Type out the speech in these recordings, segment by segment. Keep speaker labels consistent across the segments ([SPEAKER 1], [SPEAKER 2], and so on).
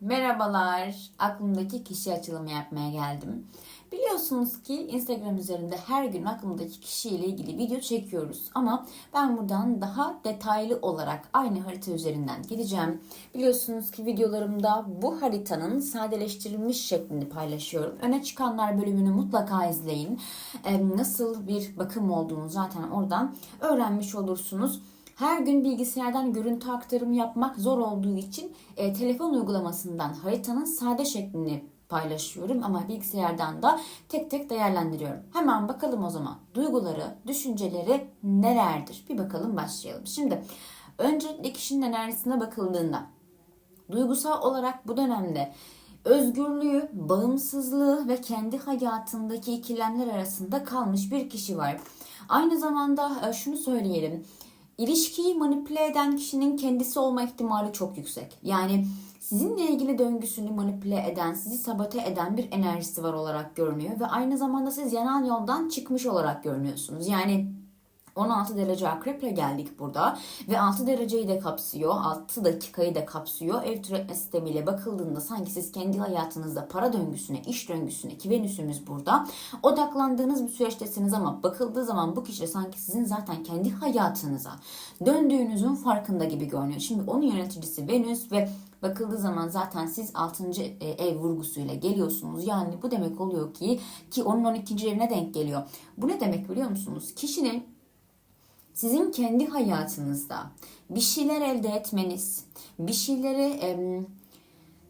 [SPEAKER 1] Merhabalar. Aklımdaki kişi açılımı yapmaya geldim. Biliyorsunuz ki Instagram üzerinde her gün aklımdaki kişiyle ilgili video çekiyoruz. Ama ben buradan daha detaylı olarak aynı harita üzerinden gideceğim. Biliyorsunuz ki videolarımda bu haritanın sadeleştirilmiş şeklini paylaşıyorum. Öne çıkanlar bölümünü mutlaka izleyin. Nasıl bir bakım olduğunu zaten oradan öğrenmiş olursunuz. Her gün bilgisayardan görüntü aktarımı yapmak zor olduğu için e, telefon uygulamasından haritanın sade şeklini paylaşıyorum ama bilgisayardan da tek tek değerlendiriyorum. Hemen bakalım o zaman duyguları, düşünceleri nelerdir? Bir bakalım başlayalım. Şimdi öncelikle kişinin enerjisine bakıldığında duygusal olarak bu dönemde özgürlüğü, bağımsızlığı ve kendi hayatındaki ikilemler arasında kalmış bir kişi var. Aynı zamanda e, şunu söyleyelim. İlişkiyi manipüle eden kişinin kendisi olma ihtimali çok yüksek. Yani sizinle ilgili döngüsünü manipüle eden, sizi sabote eden bir enerjisi var olarak görünüyor ve aynı zamanda siz yanan yoldan çıkmış olarak görünüyorsunuz. Yani 16 derece akreple geldik burada ve 6 dereceyi de kapsıyor, 6 dakikayı da kapsıyor. Ev türetme sistemiyle bakıldığında sanki siz kendi hayatınızda para döngüsüne, iş döngüsüne ki Venüs'ümüz burada odaklandığınız bir süreçtesiniz ama bakıldığı zaman bu kişi sanki sizin zaten kendi hayatınıza döndüğünüzün farkında gibi görünüyor. Şimdi onun yöneticisi Venüs ve bakıldığı zaman zaten siz 6. ev vurgusuyla geliyorsunuz. Yani bu demek oluyor ki ki onun 12. evine denk geliyor. Bu ne demek biliyor musunuz? Kişinin sizin kendi hayatınızda bir şeyler elde etmeniz, bir şeyleri em,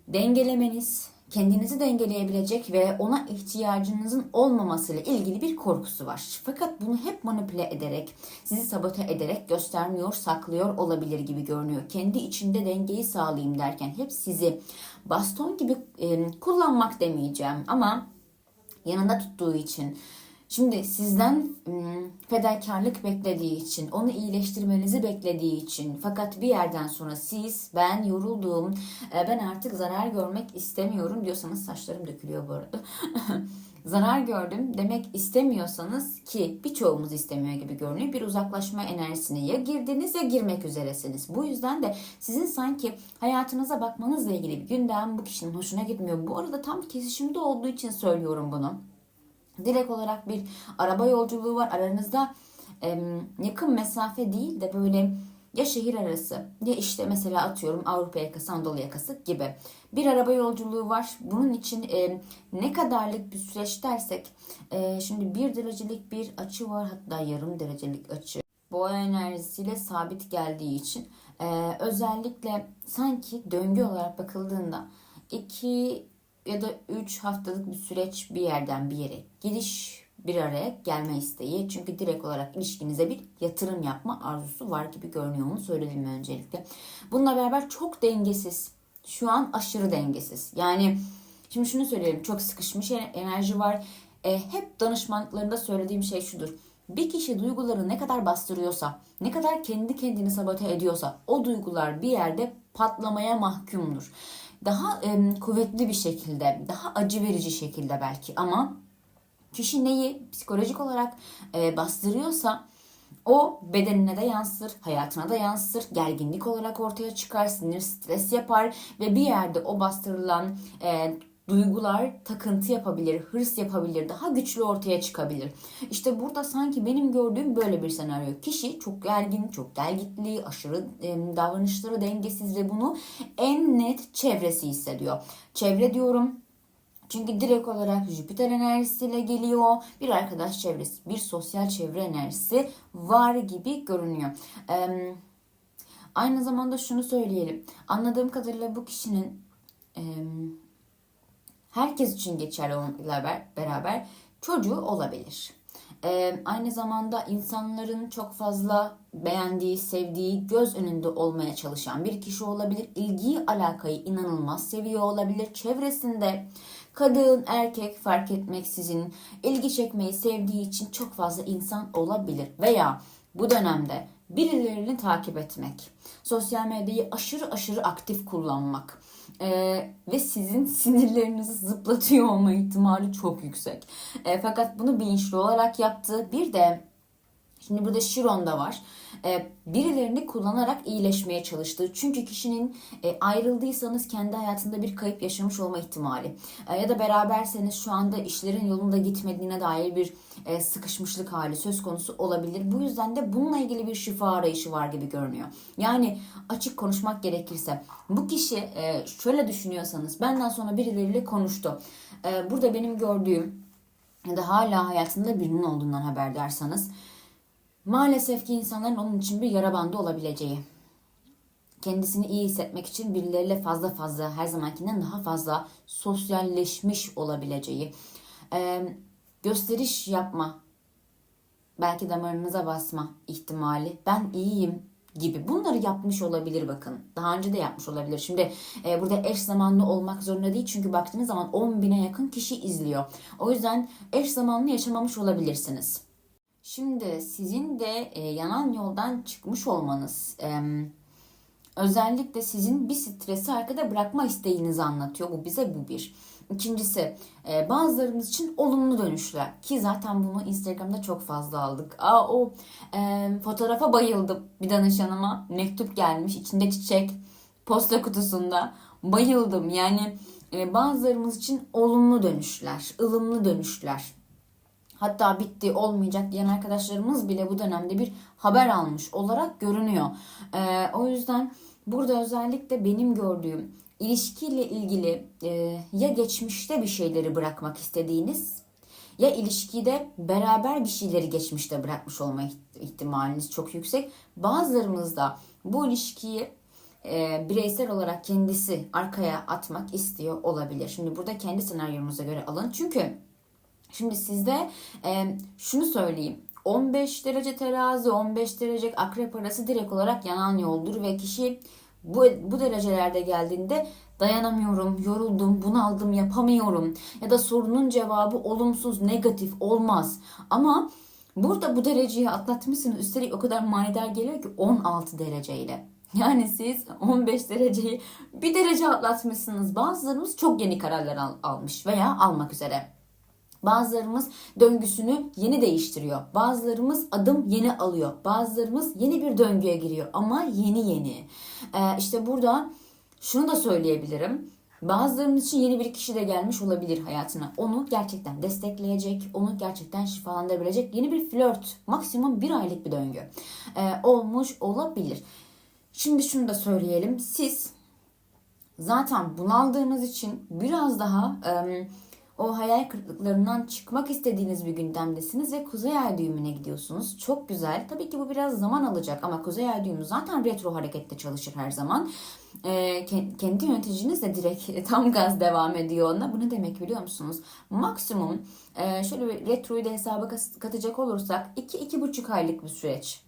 [SPEAKER 1] dengelemeniz, kendinizi dengeleyebilecek ve ona ihtiyacınızın olmamasıyla ilgili bir korkusu var. Fakat bunu hep manipüle ederek, sizi sabote ederek göstermiyor, saklıyor olabilir gibi görünüyor. Kendi içinde dengeyi sağlayayım derken hep sizi baston gibi em, kullanmak demeyeceğim ama yanında tuttuğu için Şimdi sizden ım, fedakarlık beklediği için, onu iyileştirmenizi beklediği için fakat bir yerden sonra siz ben yoruldum, e, ben artık zarar görmek istemiyorum diyorsanız saçlarım dökülüyor bu arada. zarar gördüm demek istemiyorsanız ki birçoğumuz istemiyor gibi görünüyor. Bir uzaklaşma enerjisine ya girdiniz ya girmek üzeresiniz. Bu yüzden de sizin sanki hayatınıza bakmanızla ilgili bir gündem bu kişinin hoşuna gitmiyor. Bu arada tam kesişimde olduğu için söylüyorum bunu. Direkt olarak bir araba yolculuğu var. Aranızda e, yakın mesafe değil de böyle ya şehir arası ya işte mesela atıyorum Avrupa yakası, Anadolu yakası gibi bir araba yolculuğu var. Bunun için e, ne kadarlık bir süreç dersek e, şimdi bir derecelik bir açı var hatta yarım derecelik açı. Boğa enerjisiyle sabit geldiği için e, özellikle sanki döngü olarak bakıldığında iki ya da 3 haftalık bir süreç bir yerden bir yere gidiş bir araya gelme isteği. Çünkü direkt olarak ilişkinize bir yatırım yapma arzusu var gibi görünüyor onu söyledim öncelikle. Bununla beraber çok dengesiz. Şu an aşırı dengesiz. Yani şimdi şunu söyleyelim çok sıkışmış enerji var. E, hep danışmanlıklarında söylediğim şey şudur. Bir kişi duyguları ne kadar bastırıyorsa, ne kadar kendi kendini sabote ediyorsa o duygular bir yerde patlamaya mahkumdur daha e, kuvvetli bir şekilde, daha acı verici şekilde belki ama kişi neyi psikolojik olarak e, bastırıyorsa o bedenine de yansır, hayatına da yansır, gerginlik olarak ortaya çıkar, sinir, stres yapar ve bir yerde o bastırılan e, duygular takıntı yapabilir, hırs yapabilir, daha güçlü ortaya çıkabilir. İşte burada sanki benim gördüğüm böyle bir senaryo. Kişi çok gergin, çok gelgitli, aşırı e, davranışları dengesiz ve bunu en net çevresi hissediyor. Çevre diyorum çünkü direkt olarak Jüpiter enerjisiyle geliyor. Bir arkadaş çevresi, bir sosyal çevre enerjisi var gibi görünüyor. Ee, aynı zamanda şunu söyleyelim. Anladığım kadarıyla bu kişinin e, herkes için geçerli olmakla beraber çocuğu olabilir. Ee, aynı zamanda insanların çok fazla beğendiği, sevdiği, göz önünde olmaya çalışan bir kişi olabilir. İlgiyi, alakayı inanılmaz seviyor olabilir. Çevresinde kadın, erkek fark etmeksizin ilgi çekmeyi sevdiği için çok fazla insan olabilir. Veya bu dönemde birilerini takip etmek, sosyal medyayı aşırı aşırı aktif kullanmak e, ve sizin sinirlerinizi zıplatıyor olma ihtimali çok yüksek. E, fakat bunu bilinçli olarak yaptı. Bir de Şimdi burada Chiron da var. Ee, birilerini kullanarak iyileşmeye çalıştığı. Çünkü kişinin e, ayrıldıysanız kendi hayatında bir kayıp yaşamış olma ihtimali. E, ya da beraberseniz şu anda işlerin yolunda gitmediğine dair bir e, sıkışmışlık hali söz konusu olabilir. Bu yüzden de bununla ilgili bir şifa arayışı var gibi görünüyor. Yani açık konuşmak gerekirse bu kişi e, şöyle düşünüyorsanız benden sonra birileriyle konuştu. E, burada benim gördüğüm ya da hala hayatında birinin olduğundan haberdarsanız maalesef ki insanların onun için bir yara bandı olabileceği kendisini iyi hissetmek için birileriyle fazla fazla her zamankinden daha fazla sosyalleşmiş olabileceği e, gösteriş yapma belki damarınıza basma ihtimali ben iyiyim gibi bunları yapmış olabilir bakın. Daha önce de yapmış olabilir. Şimdi e, burada eş zamanlı olmak zorunda değil. Çünkü baktığınız zaman 10 bine yakın kişi izliyor. O yüzden eş zamanlı yaşamamış olabilirsiniz. Şimdi sizin de e, yanan yoldan çıkmış olmanız e, özellikle sizin bir stresi arkada bırakma isteğinizi anlatıyor. Bu bize bu bir. İkincisi e, bazılarımız için olumlu dönüşler ki zaten bunu Instagram'da çok fazla aldık. Aa o e, fotoğrafa bayıldım bir danışanıma mektup gelmiş içinde çiçek posta kutusunda bayıldım yani e, bazılarımız için olumlu dönüşler, ılımlı dönüşler. Hatta bitti olmayacak diyen arkadaşlarımız bile bu dönemde bir haber almış olarak görünüyor. E, o yüzden burada özellikle benim gördüğüm ilişkiyle ilgili e, ya geçmişte bir şeyleri bırakmak istediğiniz ya ilişkide beraber bir şeyleri geçmişte bırakmış olma ihtimaliniz çok yüksek. Bazılarımız da bu ilişkiyi e, bireysel olarak kendisi arkaya atmak istiyor olabilir. Şimdi burada kendi senaryomuza göre alın. Çünkü şimdi sizde e, şunu söyleyeyim. 15 derece terazi, 15 derece akrep arası direkt olarak yanan yoldur ve kişi bu, bu derecelerde geldiğinde dayanamıyorum, yoruldum, bunaldım, yapamıyorum ya da sorunun cevabı olumsuz, negatif olmaz. Ama burada bu dereceyi atlatmışsınız. Üstelik o kadar manidar geliyor ki 16 dereceyle. Yani siz 15 dereceyi bir derece atlatmışsınız. Bazılarımız çok yeni kararlar al, almış veya almak üzere. Bazılarımız döngüsünü yeni değiştiriyor. Bazılarımız adım yeni alıyor. Bazılarımız yeni bir döngüye giriyor ama yeni yeni. Ee, işte burada şunu da söyleyebilirim. Bazılarımız için yeni bir kişi de gelmiş olabilir hayatına. Onu gerçekten destekleyecek, onu gerçekten şifalandırabilecek yeni bir flört, maksimum bir aylık bir döngü ee, olmuş olabilir. Şimdi şunu da söyleyelim. Siz zaten bunaldığınız için biraz daha... E, o hayal kırıklıklarından çıkmak istediğiniz bir gündemdesiniz ve Kuzey Ay düğümüne gidiyorsunuz. Çok güzel. Tabii ki bu biraz zaman alacak ama Kuzey Ay düğümü zaten retro harekette çalışır her zaman. Ee, kendi yöneticiniz de direkt tam gaz devam ediyor ona. Bu ne demek biliyor musunuz? Maksimum e, şöyle bir retroyu da hesaba katacak olursak 2-2,5 aylık bir süreç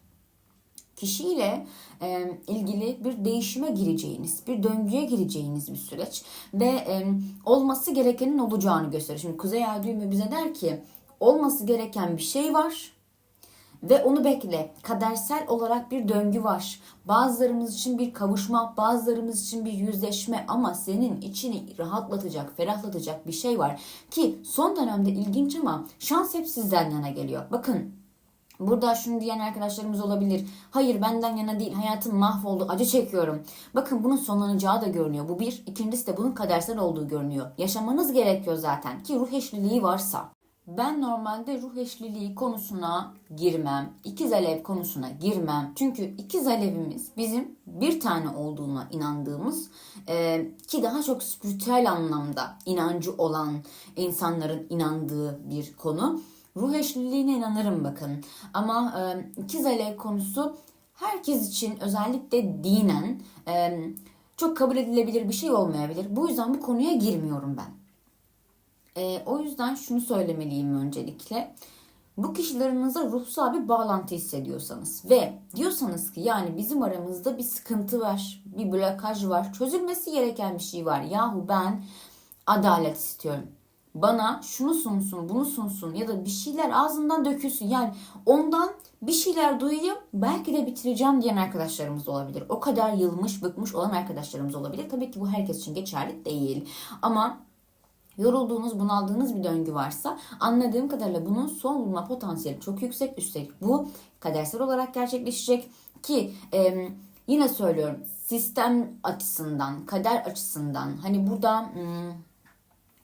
[SPEAKER 1] kişiyle e, ilgili bir değişime gireceğiniz, bir döngüye gireceğiniz bir süreç ve e, olması gerekenin olacağını gösterir. Şimdi Kuzey Ay düğümü bize der ki olması gereken bir şey var ve onu bekle. Kadersel olarak bir döngü var. Bazılarımız için bir kavuşma, bazılarımız için bir yüzleşme ama senin içini rahatlatacak, ferahlatacak bir şey var. Ki son dönemde ilginç ama şans hep sizden yana geliyor. Bakın Burada şunu diyen arkadaşlarımız olabilir. Hayır benden yana değil hayatım mahvoldu acı çekiyorum. Bakın bunun sonlanacağı da görünüyor. Bu bir. İkincisi de bunun kadersel olduğu görünüyor. Yaşamanız gerekiyor zaten ki ruh eşliliği varsa. Ben normalde ruh eşliliği konusuna girmem. İkiz alev konusuna girmem. Çünkü ikiz alevimiz bizim bir tane olduğuna inandığımız e, ki daha çok spiritüel anlamda inancı olan insanların inandığı bir konu. Ruh eşliliğine inanırım bakın. Ama e, ikiz alev konusu herkes için özellikle dinen e, çok kabul edilebilir bir şey olmayabilir. Bu yüzden bu konuya girmiyorum ben. E, o yüzden şunu söylemeliyim öncelikle. Bu kişilerinizle ruhsal bir bağlantı hissediyorsanız ve diyorsanız ki yani bizim aramızda bir sıkıntı var, bir blokaj var, çözülmesi gereken bir şey var. Yahu ben adalet istiyorum bana şunu sunsun, bunu sunsun ya da bir şeyler ağzından dökülsün. Yani ondan bir şeyler duyayım belki de bitireceğim diyen arkadaşlarımız da olabilir. O kadar yılmış, bıkmış olan arkadaşlarımız olabilir. Tabii ki bu herkes için geçerli değil. Ama yorulduğunuz, bunaldığınız bir döngü varsa anladığım kadarıyla bunun son bulma potansiyeli çok yüksek. Üstelik bu kadersel olarak gerçekleşecek ki e, yine söylüyorum sistem açısından, kader açısından hani burada hmm,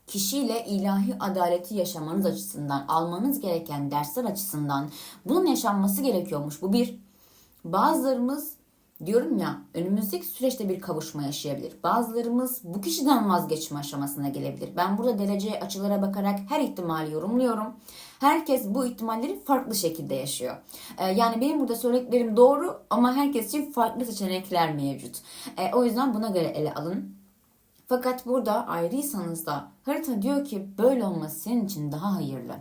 [SPEAKER 1] kişiyle ilahi adaleti yaşamanız açısından, almanız gereken dersler açısından bunun yaşanması gerekiyormuş. Bu bir. Bazılarımız diyorum ya önümüzdeki süreçte bir kavuşma yaşayabilir. Bazılarımız bu kişiden vazgeçme aşamasına gelebilir. Ben burada derece açılara bakarak her ihtimali yorumluyorum. Herkes bu ihtimalleri farklı şekilde yaşıyor. Ee, yani benim burada söylediklerim doğru ama herkes için farklı seçenekler mevcut. Ee, o yüzden buna göre ele alın. Fakat burada ayrıysanız da harita diyor ki böyle olması senin için daha hayırlı.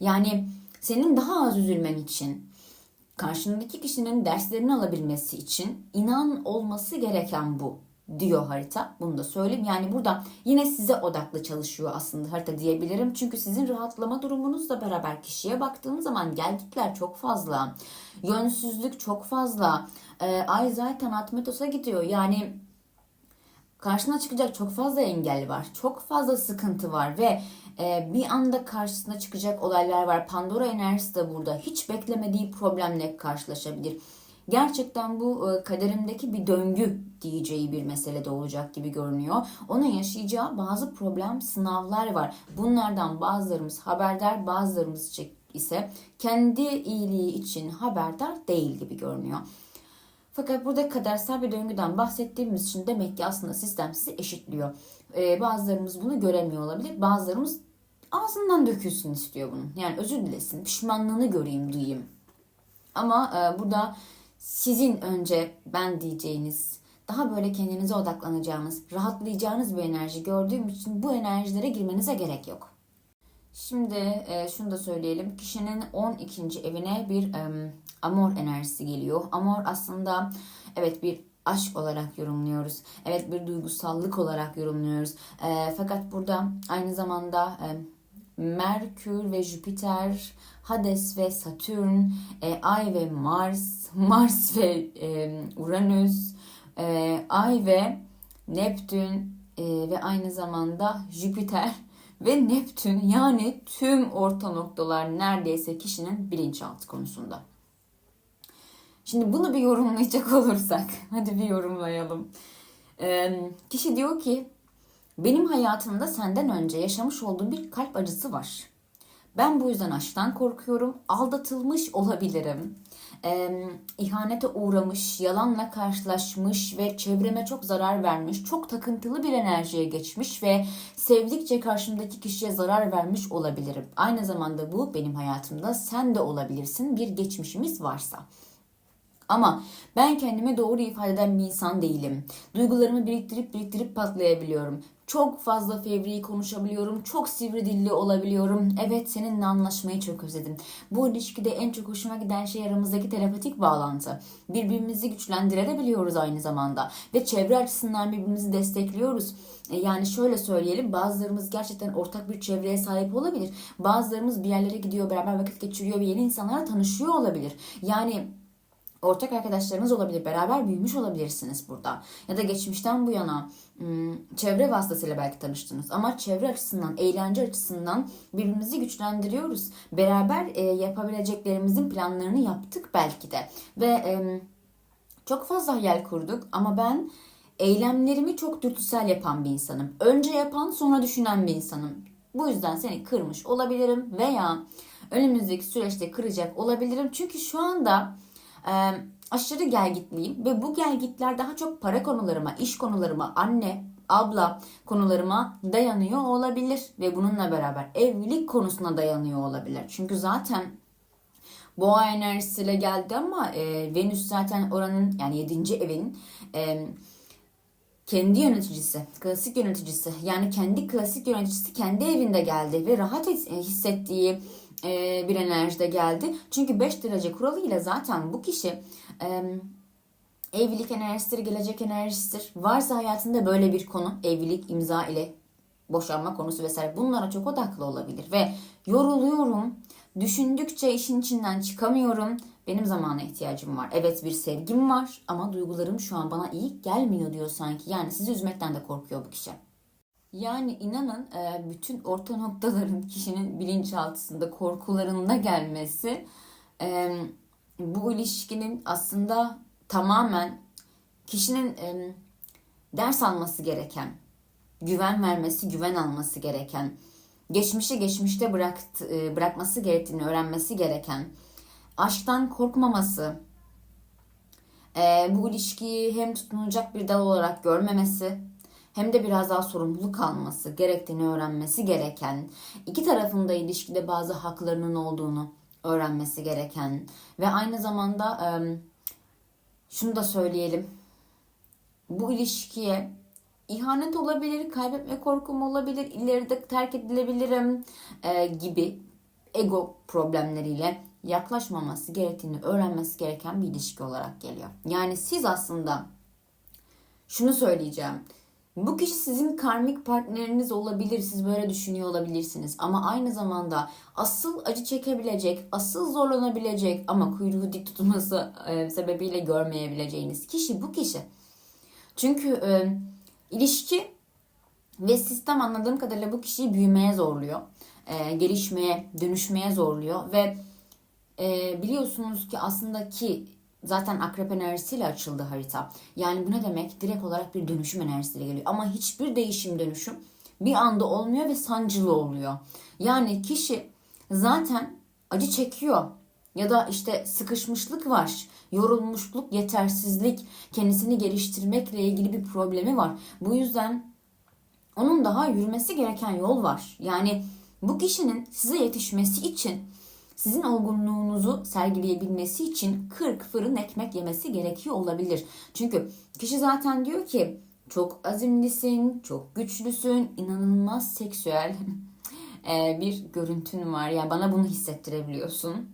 [SPEAKER 1] Yani senin daha az üzülmen için, karşındaki kişinin derslerini alabilmesi için inan olması gereken bu diyor harita. Bunu da söyleyeyim. Yani burada yine size odaklı çalışıyor aslında harita diyebilirim. Çünkü sizin rahatlama durumunuzla beraber kişiye baktığım zaman gelgitler çok fazla. Yönsüzlük çok fazla. Ee, ay zaten Atmetos'a gidiyor. Yani karşına çıkacak çok fazla engel var. Çok fazla sıkıntı var ve e, bir anda karşısına çıkacak olaylar var. Pandora enerjisi de burada. Hiç beklemediği problemle karşılaşabilir. Gerçekten bu e, kaderimdeki bir döngü diyeceği bir mesele de olacak gibi görünüyor. Onun yaşayacağı bazı problem sınavlar var. Bunlardan bazılarımız haberdar, bazılarımız ise kendi iyiliği için haberdar değil gibi görünüyor. Fakat burada kadersel bir döngüden bahsettiğimiz için demek ki aslında sistem sizi eşitliyor. Ee, bazılarımız bunu göremiyor olabilir. Bazılarımız ağzından dökülsün istiyor bunu. Yani özür dilesin, pişmanlığını göreyim, duyayım. Ama e, burada sizin önce ben diyeceğiniz, daha böyle kendinize odaklanacağınız, rahatlayacağınız bir enerji gördüğüm için bu enerjilere girmenize gerek yok. Şimdi e, şunu da söyleyelim. Kişinin 12. evine bir e, amor enerjisi geliyor. Amor aslında evet bir aşk olarak yorumluyoruz. Evet bir duygusallık olarak yorumluyoruz. E, fakat burada aynı zamanda e, Merkür ve Jüpiter, Hades ve Satürn, e, Ay ve Mars, Mars ve e, Uranüs, e, Ay ve Neptün e, ve aynı zamanda Jüpiter ve Neptün yani tüm orta noktalar neredeyse kişinin bilinçaltı konusunda. Şimdi bunu bir yorumlayacak olursak, hadi bir yorumlayalım. Ee, kişi diyor ki, benim hayatımda senden önce yaşamış olduğum bir kalp acısı var. Ben bu yüzden aşktan korkuyorum. Aldatılmış olabilirim. Ee, ihanete uğramış, yalanla karşılaşmış ve çevreme çok zarar vermiş, çok takıntılı bir enerjiye geçmiş ve sevdikçe karşımdaki kişiye zarar vermiş olabilirim. Aynı zamanda bu benim hayatımda sen de olabilirsin bir geçmişimiz varsa. Ama ben kendime doğru ifade eden bir insan değilim. Duygularımı biriktirip biriktirip patlayabiliyorum. Çok fazla fevri konuşabiliyorum. Çok sivri dilli olabiliyorum. Evet seninle anlaşmayı çok özledim. Bu ilişkide en çok hoşuma giden şey aramızdaki telepatik bağlantı. Birbirimizi güçlendirebiliyoruz aynı zamanda. Ve çevre açısından birbirimizi destekliyoruz. E, yani şöyle söyleyelim bazılarımız gerçekten ortak bir çevreye sahip olabilir. Bazılarımız bir yerlere gidiyor beraber vakit geçiriyor ve yeni insanlarla tanışıyor olabilir. Yani ortak arkadaşlarınız olabilir. Beraber büyümüş olabilirsiniz burada. Ya da geçmişten bu yana çevre vasıtasıyla belki tanıştınız. Ama çevre açısından, eğlence açısından birbirimizi güçlendiriyoruz. Beraber e, yapabileceklerimizin planlarını yaptık belki de. Ve çok fazla hayal kurduk ama ben eylemlerimi çok dürtüsel yapan bir insanım. Önce yapan sonra düşünen bir insanım. Bu yüzden seni kırmış olabilirim veya önümüzdeki süreçte kıracak olabilirim. Çünkü şu anda aşırı gelgitliyim ve bu gelgitler daha çok para konularıma, iş konularıma, anne, abla konularıma dayanıyor olabilir ve bununla beraber evlilik konusuna dayanıyor olabilir. Çünkü zaten boğa enerjisiyle geldi ama e, Venüs zaten oranın yani 7. evin e, kendi yöneticisi, klasik yöneticisi yani kendi klasik yöneticisi kendi evinde geldi ve rahat hissettiği e, bir enerjide geldi. Çünkü 5 derece kuralıyla zaten bu kişi e, evlilik enerjisidir, gelecek enerjisidir. Varsa hayatında böyle bir konu evlilik imza ile boşanma konusu vesaire bunlara çok odaklı olabilir ve yoruluyorum. Düşündükçe işin içinden çıkamıyorum. Benim zamana ihtiyacım var. Evet bir sevgim var ama duygularım şu an bana iyi gelmiyor diyor sanki. Yani sizi üzmekten de korkuyor bu kişi. Yani inanın e, bütün orta noktaların kişinin bilinçaltısında korkularında gelmesi e, bu ilişkinin aslında tamamen kişinin e, ders alması gereken, güven vermesi, güven alması gereken, geçmişi geçmişte bıraktı, bırakması gerektiğini öğrenmesi gereken, aşktan korkmaması, bu ilişkiyi hem tutunacak bir dal olarak görmemesi, hem de biraz daha sorumluluk alması gerektiğini öğrenmesi gereken, iki tarafında ilişkide bazı haklarının olduğunu öğrenmesi gereken ve aynı zamanda şunu da söyleyelim. Bu ilişkiye ihanet olabilir, kaybetme korkum olabilir, ileride terk edilebilirim gibi ego problemleriyle yaklaşmaması gerektiğini öğrenmesi gereken bir ilişki olarak geliyor. Yani siz aslında şunu söyleyeceğim. Bu kişi sizin karmik partneriniz olabilir. Siz böyle düşünüyor olabilirsiniz. Ama aynı zamanda asıl acı çekebilecek, asıl zorlanabilecek ama kuyruğu dik tutması e, sebebiyle görmeyebileceğiniz kişi bu kişi. Çünkü e, ilişki ve sistem anladığım kadarıyla bu kişiyi büyümeye zorluyor. E, gelişmeye, dönüşmeye zorluyor ve e, biliyorsunuz ki aslında ki zaten akrep enerjisiyle açıldı harita. Yani bu ne demek? Direkt olarak bir dönüşüm enerjisiyle geliyor. Ama hiçbir değişim dönüşüm bir anda olmuyor ve sancılı oluyor. Yani kişi zaten acı çekiyor ya da işte sıkışmışlık var, yorulmuşluk, yetersizlik, kendisini geliştirmekle ilgili bir problemi var. Bu yüzden onun daha yürümesi gereken yol var. Yani bu kişinin size yetişmesi için sizin olgunluğunuzu sergileyebilmesi için 40 fırın ekmek yemesi gerekiyor olabilir. Çünkü kişi zaten diyor ki çok azimlisin, çok güçlüsün, inanılmaz seksüel e, bir görüntün var. Yani bana bunu hissettirebiliyorsun.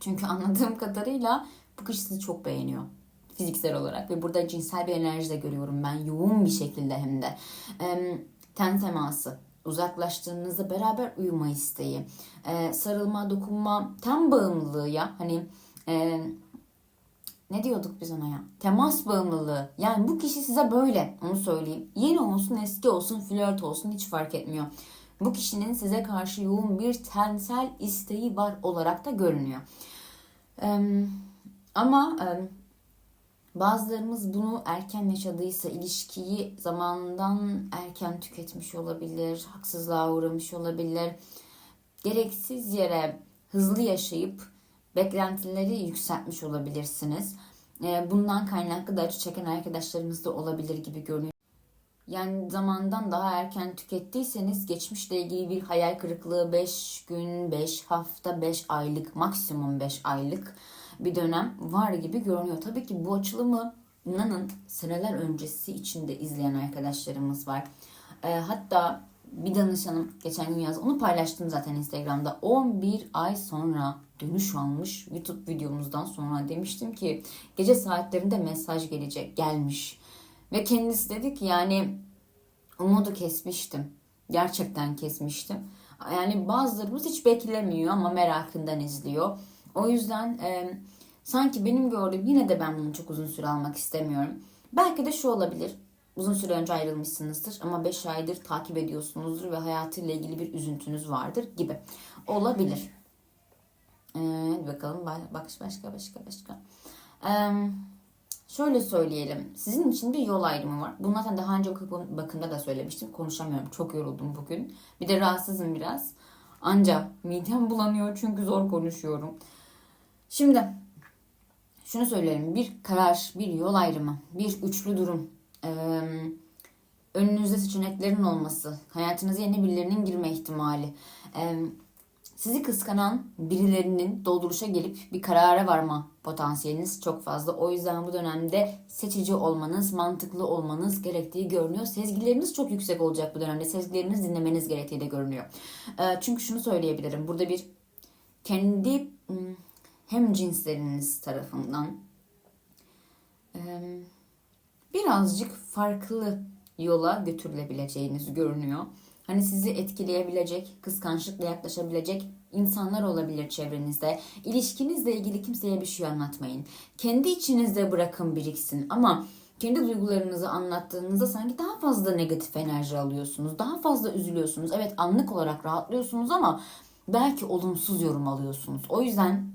[SPEAKER 1] Çünkü anladığım kadarıyla bu kişi sizi çok beğeniyor fiziksel olarak ve burada cinsel bir enerji de görüyorum ben yoğun bir şekilde hem de. ten teması, uzaklaştığınızda beraber uyuma isteği, e, sarılma, dokunma, ten bağımlılığı ya hani e, ne diyorduk biz ona ya? Temas bağımlılığı. Yani bu kişi size böyle onu söyleyeyim. Yeni olsun, eski olsun, flört olsun hiç fark etmiyor. Bu kişinin size karşı yoğun bir tensel isteği var olarak da görünüyor. Ee, ama e, Bazılarımız bunu erken yaşadıysa ilişkiyi zamanından erken tüketmiş olabilir, haksızlığa uğramış olabilir. Gereksiz yere hızlı yaşayıp beklentileri yükseltmiş olabilirsiniz. Ee, bundan kaynaklı da acı çeken arkadaşlarımız da olabilir gibi görünüyor. Yani zamandan daha erken tükettiyseniz geçmişle ilgili bir hayal kırıklığı 5 gün, 5 hafta, 5 aylık, maksimum 5 aylık bir dönem var gibi görünüyor. Tabii ki bu açılımı inanın seneler öncesi içinde izleyen arkadaşlarımız var. E, hatta bir danışanım geçen gün yazdı. Onu paylaştım zaten Instagram'da. 11 ay sonra dönüş almış YouTube videomuzdan sonra demiştim ki gece saatlerinde mesaj gelecek gelmiş. Ve kendisi dedi ki yani umudu kesmiştim. Gerçekten kesmiştim. Yani bazılarımız hiç beklemiyor ama merakından izliyor. O yüzden e, sanki benim gördüğüm yine de ben bunu çok uzun süre almak istemiyorum. Belki de şu olabilir. Uzun süre önce ayrılmışsınızdır ama 5 aydır takip ediyorsunuzdur ve hayatıyla ilgili bir üzüntünüz vardır gibi. Olabilir. Ee, bakalım başka başka başka başka. Ee, şöyle söyleyelim. Sizin için bir yol ayrımı var. Bunu zaten daha önce bakımda da söylemiştim. Konuşamıyorum. Çok yoruldum bugün. Bir de rahatsızım biraz. Anca midem bulanıyor çünkü zor konuşuyorum. Şimdi şunu söyleyelim. Bir karar, bir yol ayrımı, bir üçlü durum. Ee, önünüzde seçeneklerin olması, hayatınıza yeni birilerinin girme ihtimali. Ee, sizi kıskanan birilerinin dolduruşa gelip bir karara varma potansiyeliniz çok fazla. O yüzden bu dönemde seçici olmanız, mantıklı olmanız gerektiği görünüyor. Sezgileriniz çok yüksek olacak bu dönemde. Sezgilerinizi dinlemeniz gerektiği de görünüyor. Ee, çünkü şunu söyleyebilirim. Burada bir kendi hem cinsleriniz tarafından birazcık farklı yola götürülebileceğiniz görünüyor. Hani sizi etkileyebilecek, kıskançlıkla yaklaşabilecek insanlar olabilir çevrenizde. İlişkinizle ilgili kimseye bir şey anlatmayın. Kendi içinizde bırakın biriksin ama kendi duygularınızı anlattığınızda sanki daha fazla negatif enerji alıyorsunuz. Daha fazla üzülüyorsunuz. Evet anlık olarak rahatlıyorsunuz ama belki olumsuz yorum alıyorsunuz. O yüzden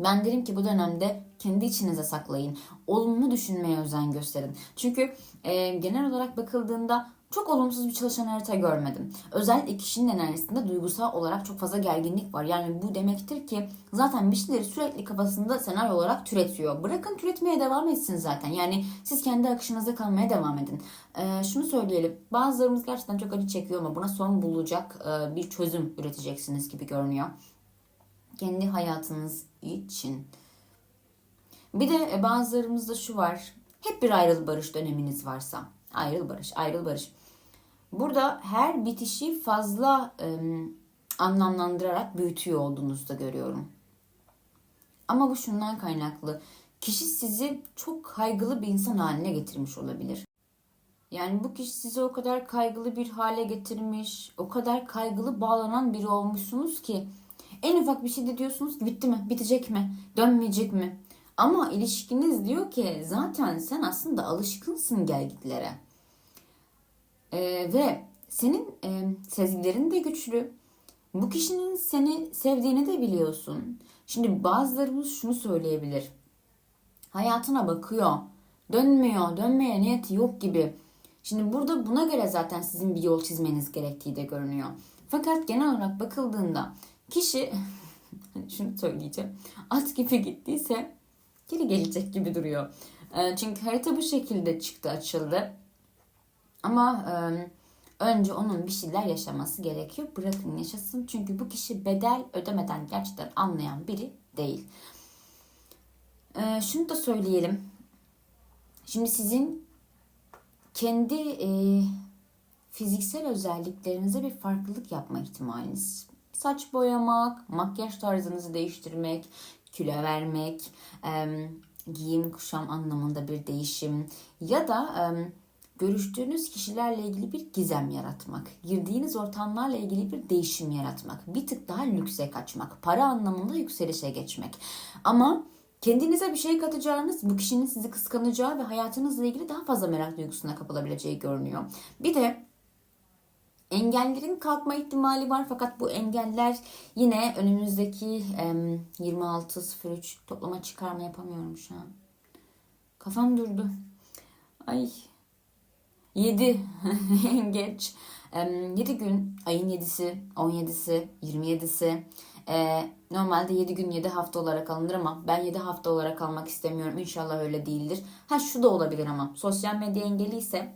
[SPEAKER 1] ben derim ki bu dönemde kendi içinize saklayın. Olumlu düşünmeye özen gösterin. Çünkü e, genel olarak bakıldığında çok olumsuz bir çalışan harita görmedim. Özellikle kişinin enerjisinde duygusal olarak çok fazla gerginlik var. Yani bu demektir ki zaten bir şeyleri sürekli kafasında senaryo olarak türetiyor. Bırakın türetmeye devam etsin zaten. Yani siz kendi akışınızda kalmaya devam edin. Ee, şunu söyleyelim. Bazılarımız gerçekten çok acı çekiyor ama buna son bulacak e, bir çözüm üreteceksiniz gibi görünüyor. Kendi hayatınız için. Bir de e, bazılarımızda şu var. Hep bir ayrıl barış döneminiz varsa. Ayrıl barış, ayrıl barış. Burada her bitişi fazla e, anlamlandırarak büyütüyor olduğunuzu da görüyorum. Ama bu şundan kaynaklı. Kişi sizi çok kaygılı bir insan haline getirmiş olabilir. Yani bu kişi sizi o kadar kaygılı bir hale getirmiş, o kadar kaygılı bağlanan biri olmuşsunuz ki en ufak bir şeyde diyorsunuz bitti mi, bitecek mi, dönmeyecek mi? Ama ilişkiniz diyor ki zaten sen aslında alışkınsın gelgitlere. Ee, ve senin e, sezgilerin de güçlü. Bu kişinin seni sevdiğini de biliyorsun. Şimdi bazılarımız şunu söyleyebilir. Hayatına bakıyor. Dönmüyor, dönmeye niyeti yok gibi. Şimdi burada buna göre zaten sizin bir yol çizmeniz gerektiği de görünüyor. Fakat genel olarak bakıldığında kişi şunu söyleyeceğim. At gibi gittiyse geri gelecek gibi duruyor. Ee, çünkü harita bu şekilde çıktı açıldı. Ama önce onun bir şeyler yaşaması gerekiyor. Bırakın yaşasın. Çünkü bu kişi bedel ödemeden gerçekten anlayan biri değil. Şunu da söyleyelim. Şimdi sizin kendi fiziksel özelliklerinize bir farklılık yapma ihtimaliniz. Saç boyamak, makyaj tarzınızı değiştirmek, kilo vermek, giyim kuşam anlamında bir değişim ya da görüştüğünüz kişilerle ilgili bir gizem yaratmak, girdiğiniz ortamlarla ilgili bir değişim yaratmak, bir tık daha lükse kaçmak, para anlamında yükselişe geçmek. Ama kendinize bir şey katacağınız, bu kişinin sizi kıskanacağı ve hayatınızla ilgili daha fazla merak duygusuna kapılabileceği görünüyor. Bir de engellerin kalkma ihtimali var fakat bu engeller yine önümüzdeki 26.03 toplama çıkarma yapamıyorum şu an. Kafam durdu. Ay 7 geç. 7 gün ayın 7'si, 17'si, 27'si. Ee, normalde 7 gün 7 hafta olarak alınır ama ben 7 hafta olarak almak istemiyorum. İnşallah öyle değildir. Ha şu da olabilir ama sosyal medya engeli ise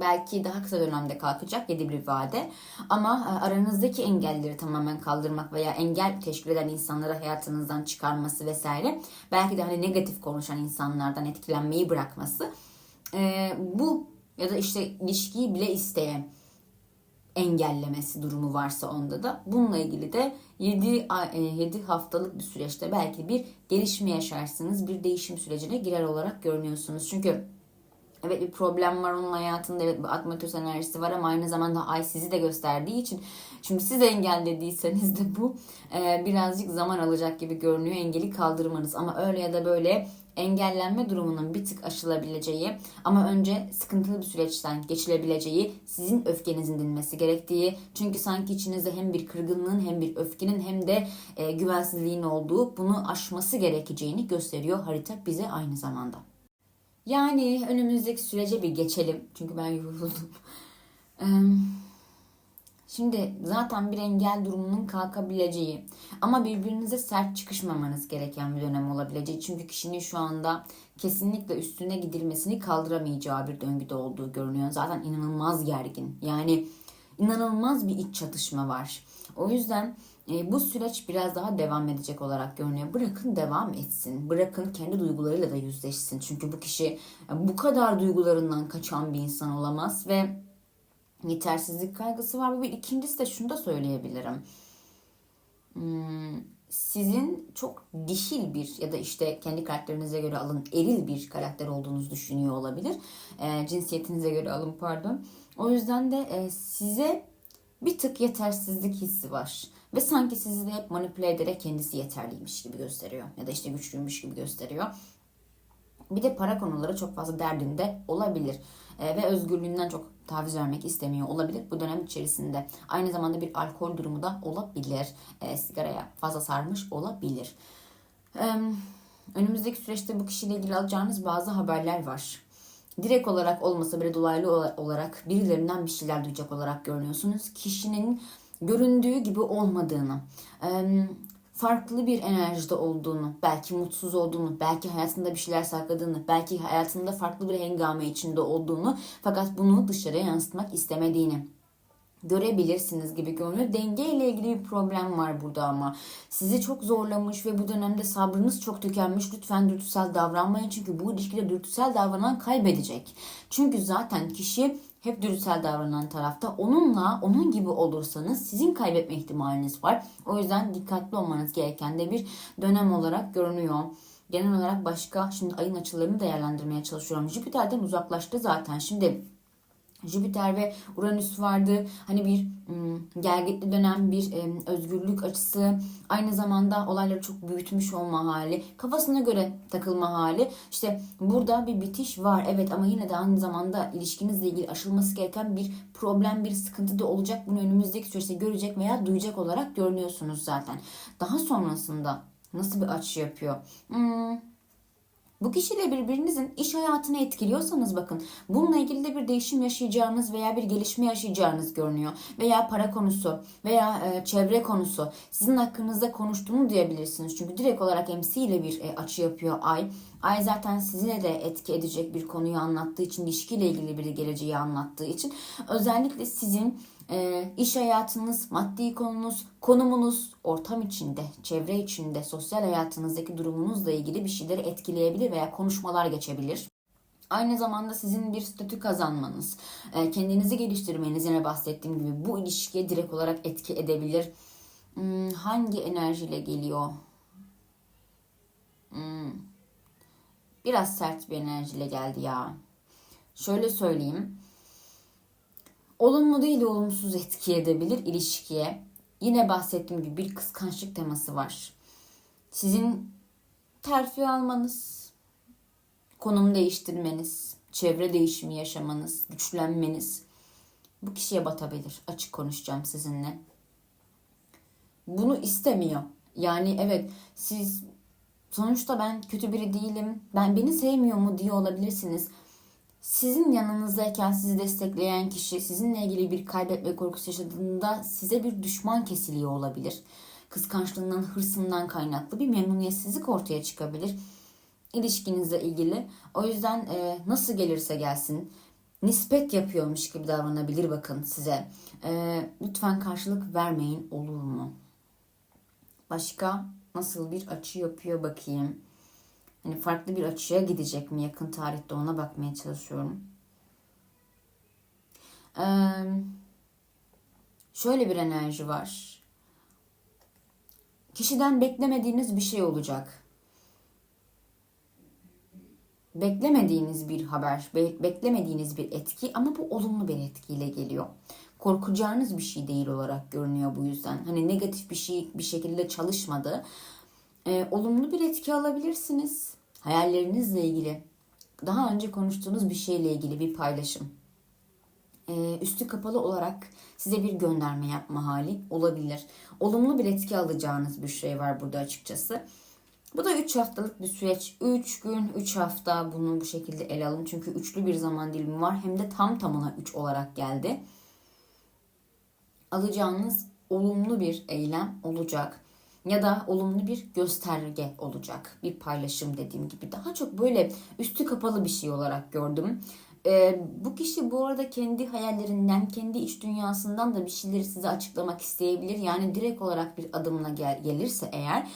[SPEAKER 1] belki daha kısa dönemde kalkacak 7 bir vade. Ama e, aranızdaki engelleri tamamen kaldırmak veya engel teşkil eden insanları hayatınızdan çıkarması vesaire. Belki de hani negatif konuşan insanlardan etkilenmeyi bırakması. Ee, bu ya da işte ilişkiyi bile isteyen engellemesi durumu varsa onda da bununla ilgili de 7 7 e, haftalık bir süreçte belki bir gelişme yaşarsınız. Bir değişim sürecine girer olarak görünüyorsunuz. Çünkü Evet bir problem var onun hayatında. Evet bir atmosfer enerjisi var ama aynı zamanda ay sizi de gösterdiği için şimdi siz engellediyseniz de bu e, birazcık zaman alacak gibi görünüyor engeli kaldırmanız. Ama öyle ya da böyle engellenme durumunun bir tık aşılabileceği ama önce sıkıntılı bir süreçten geçilebileceği, sizin öfkenizin dinmesi gerektiği. Çünkü sanki içinizde hem bir kırgınlığın hem bir öfkenin hem de e, güvensizliğin olduğu bunu aşması gerekeceğini gösteriyor harita bize aynı zamanda. Yani önümüzdeki sürece bir geçelim. Çünkü ben yoruldum. Şimdi zaten bir engel durumunun kalkabileceği ama birbirinize sert çıkışmamanız gereken bir dönem olabileceği. Çünkü kişinin şu anda kesinlikle üstüne gidilmesini kaldıramayacağı bir döngüde olduğu görünüyor. Zaten inanılmaz gergin. Yani inanılmaz bir iç çatışma var. O yüzden e, bu süreç biraz daha devam edecek olarak görünüyor. Bırakın devam etsin. Bırakın kendi duygularıyla da yüzleşsin. Çünkü bu kişi e, bu kadar duygularından kaçan bir insan olamaz ve yetersizlik kaygısı var. Bu bir ikincisi de şunu da söyleyebilirim. Hmm, sizin çok dişil bir ya da işte kendi karakterinize göre alın eril bir karakter olduğunuzu düşünüyor olabilir. E, cinsiyetinize göre alın pardon. O yüzden de size bir tık yetersizlik hissi var. Ve sanki sizi de hep manipüle ederek kendisi yeterliymiş gibi gösteriyor. Ya da işte güçlüymüş gibi gösteriyor. Bir de para konuları çok fazla derdinde olabilir. E, ve özgürlüğünden çok taviz vermek istemiyor olabilir bu dönem içerisinde. Aynı zamanda bir alkol durumu da olabilir. E, sigaraya fazla sarmış olabilir. E, önümüzdeki süreçte bu kişiyle ilgili alacağınız bazı haberler var. Direkt olarak olmasa bile dolaylı olarak birilerinden bir şeyler duyacak olarak görünüyorsunuz. Kişinin göründüğü gibi olmadığını, farklı bir enerjide olduğunu, belki mutsuz olduğunu, belki hayatında bir şeyler sakladığını, belki hayatında farklı bir hengame içinde olduğunu fakat bunu dışarıya yansıtmak istemediğini görebilirsiniz gibi görünüyor. Denge ile ilgili bir problem var burada ama. Sizi çok zorlamış ve bu dönemde sabrınız çok tükenmiş. Lütfen dürtüsel davranmayın. Çünkü bu ilişkide dürtüsel davranan kaybedecek. Çünkü zaten kişi hep dürtüsel davranan tarafta. Onunla onun gibi olursanız sizin kaybetme ihtimaliniz var. O yüzden dikkatli olmanız gereken de bir dönem olarak görünüyor. Genel olarak başka şimdi ayın açılarını değerlendirmeye çalışıyorum. Jüpiter'den uzaklaştı zaten. Şimdi Jüpiter ve Uranüs vardı. Hani bir gelgitli dönem, bir özgürlük açısı, aynı zamanda olayları çok büyütmüş olma hali, kafasına göre takılma hali. İşte burada bir bitiş var evet ama yine de aynı zamanda ilişkinizle ilgili aşılması gereken bir problem, bir sıkıntı da olacak. Bunu önümüzdeki süreçte görecek veya duyacak olarak görünüyorsunuz zaten. Daha sonrasında nasıl bir açı yapıyor? Hmm, bu kişiyle birbirinizin iş hayatını etkiliyorsanız bakın bununla ilgili de bir değişim yaşayacağınız veya bir gelişme yaşayacağınız görünüyor. Veya para konusu veya e, çevre konusu sizin hakkınızda konuştuğunu duyabilirsiniz. Çünkü direkt olarak MC ile bir e, açı yapıyor ay. Ay zaten sizinle de etki edecek bir konuyu anlattığı için, ilişkiyle ilgili bir geleceği anlattığı için özellikle sizin e, iş hayatınız, maddi konunuz, konumunuz, ortam içinde, çevre içinde, sosyal hayatınızdaki durumunuzla ilgili bir şeyleri etkileyebilir veya konuşmalar geçebilir. Aynı zamanda sizin bir statü kazanmanız, e, kendinizi geliştirmeniz yine bahsettiğim gibi bu ilişkiye direkt olarak etki edebilir. Hmm, hangi enerjiyle geliyor? Hmm, biraz sert bir enerjiyle geldi ya. Şöyle söyleyeyim olumlu değil de olumsuz etki edebilir ilişkiye. Yine bahsettiğim gibi bir kıskançlık teması var. Sizin terfi almanız, konum değiştirmeniz, çevre değişimi yaşamanız, güçlenmeniz bu kişiye batabilir. Açık konuşacağım sizinle. Bunu istemiyor. Yani evet siz sonuçta ben kötü biri değilim. Ben beni sevmiyor mu diye olabilirsiniz sizin yanınızdayken sizi destekleyen kişi sizinle ilgili bir kaybetme korkusu yaşadığında size bir düşman kesiliyor olabilir. Kıskançlığından, hırsından kaynaklı bir memnuniyetsizlik ortaya çıkabilir ilişkinizle ilgili. O yüzden e, nasıl gelirse gelsin nispet yapıyormuş gibi davranabilir bakın size. E, lütfen karşılık vermeyin olur mu? Başka nasıl bir açı yapıyor bakayım. Hani farklı bir açıya gidecek mi yakın tarihte ona bakmaya çalışıyorum. Ee, şöyle bir enerji var. Kişiden beklemediğiniz bir şey olacak. Beklemediğiniz bir haber, beklemediğiniz bir etki ama bu olumlu bir etkiyle geliyor. Korkacağınız bir şey değil olarak görünüyor bu yüzden. Hani negatif bir şey bir şekilde çalışmadı. Ee, olumlu bir etki alabilirsiniz hayallerinizle ilgili daha önce konuştuğunuz bir şeyle ilgili bir paylaşım. Ee, üstü kapalı olarak size bir gönderme yapma hali olabilir. Olumlu bir etki alacağınız bir şey var burada açıkçası. Bu da 3 haftalık bir süreç. 3 gün, 3 hafta bunu bu şekilde ele alın. Çünkü üçlü bir zaman dilimi var. Hem de tam tamına 3 olarak geldi. Alacağınız olumlu bir eylem olacak ya da olumlu bir gösterge olacak. Bir paylaşım dediğim gibi. Daha çok böyle üstü kapalı bir şey olarak gördüm. Ee, bu kişi bu arada kendi hayallerinden, kendi iç dünyasından da bir şeyleri size açıklamak isteyebilir. Yani direkt olarak bir adımla gel gelirse eğer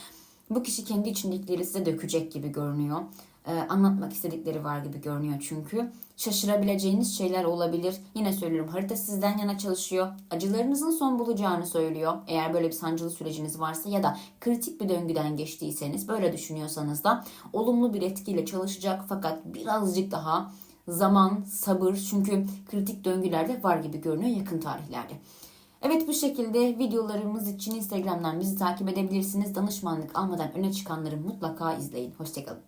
[SPEAKER 1] bu kişi kendi içindekileri size dökecek gibi görünüyor e, anlatmak istedikleri var gibi görünüyor çünkü. Şaşırabileceğiniz şeyler olabilir. Yine söylüyorum harita sizden yana çalışıyor. Acılarınızın son bulacağını söylüyor. Eğer böyle bir sancılı süreciniz varsa ya da kritik bir döngüden geçtiyseniz böyle düşünüyorsanız da olumlu bir etkiyle çalışacak fakat birazcık daha zaman, sabır çünkü kritik döngülerde var gibi görünüyor yakın tarihlerde. Evet bu şekilde videolarımız için Instagram'dan bizi takip edebilirsiniz. Danışmanlık almadan öne çıkanları mutlaka izleyin. Hoşçakalın.